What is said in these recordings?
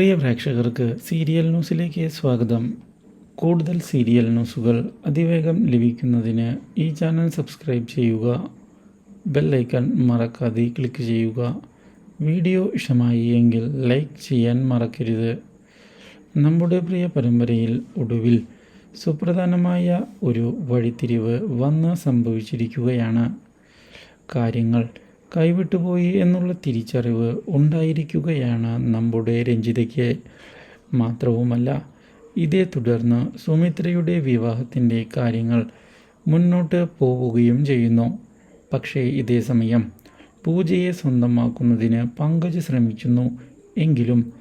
പ്രിയ പ്രേക്ഷകർക്ക് സീരിയൽ ന്യൂസിലേക്ക് സ്വാഗതം. കൂടുതൽ സീരിയൽ ന്യൂസുകൾ അതിവേഗം ലഭിക്കുന്നതിന് ഈ ചാനൽ സബ്സ്ക്രൈബ് ചെയ്യുക ബെല്ലൈക്കൺ മറക്കാതെ ക്ലിക്ക് ചെയ്യുക. വീഡിയോ ഇഷ്ടമായി എങ്കിൽ ലൈക്ക് ചെയ്യാൻ മറക്കരുത്. നമ്മുടെ പ്രിയ പരമ്പരയിൽ ഒടുവിൽ സുപ്രധാനമായ ഒരു വഴിത്തിരിവ് വന്ന് സംഭവിച്ചിരിക്കുകയാണ്. കാര്യങ്ങൾ കൈവിട്ടുപോയി എന്നുള്ള തിരിച്ചറിവ് ഉണ്ടായിരിക്കുകയാണ് നമ്മുടെ രഞ്ജിതയ്ക്ക് മാത്രവുമല്ല ഇതേ തുടർന്ന് സുമിത്രയുടെ വിവാഹത്തിന്റെ കാര്യങ്ങൾ മുന്നോട്ട് പോവുകയും ചെയ്യുന്നു. പക്ഷേ ഇതേ സമയം പൂജയെ സ്വന്തമാക്കുന്നതിന് പങ്കജ് ശ്രമിക്കുന്നു. എങ്കിലും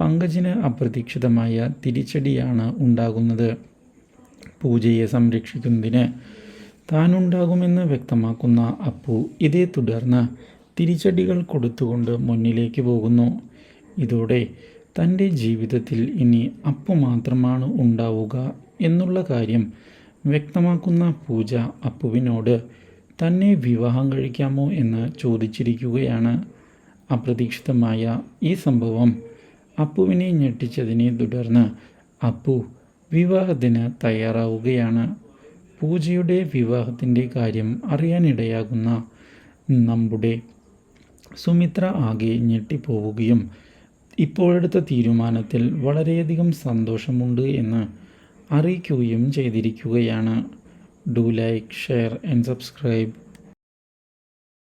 പങ്കജിന് അപ്രതീക്ഷിതമായ തിരിച്ചടിയാണ് ഉണ്ടാകുന്നത്. പൂജയെ സംരക്ഷിക്കുന്നതിന് താനുണ്ടാകുമെന്ന് വ്യക്തമാക്കുന്ന അപ്പു ഇതേ തുടർന്ന് തിരിച്ചടികൾ കൊടുത്തുകൊണ്ട് മുന്നിലേക്ക് പോകുന്നു. ഇതോടെ തന്റെ ജീവിതത്തിൽ ഇനി അപ്പു മാത്രമാണ് ഉണ്ടാവുക എന്നുള്ള കാര്യം വ്യക്തമാക്കുന്ന പൂജ അപ്പുവിനോട് തന്നെ വിവാഹം കഴിക്കാമോ എന്ന് ചോദിച്ചിരിക്കുകയാണ്. അപ്രതീക്ഷിതമായ ഈ സംഭവം അപ്പുവിനെ ഞെട്ടിച്ചതിനെ തുടർന്ന് അപ്പു വിവാഹത്തിന് തയ്യാറാവുകയാണ്. പൂജയുടെ വിവാഹത്തിന്റെ കാര്യം അറിയാനിടയാകുന്ന നമ്മുടെ സുമിത്ര ആകെ ഞെട്ടിപ്പോവുകയും ഇപ്പോഴെടുത്ത തീരുമാനത്തിൽ വളരെയധികം സന്തോഷമുണ്ട് എന്ന് അറിയിക്കുകയും ചെയ്തിരിക്കുകയാണ്. Do like share and subscribe.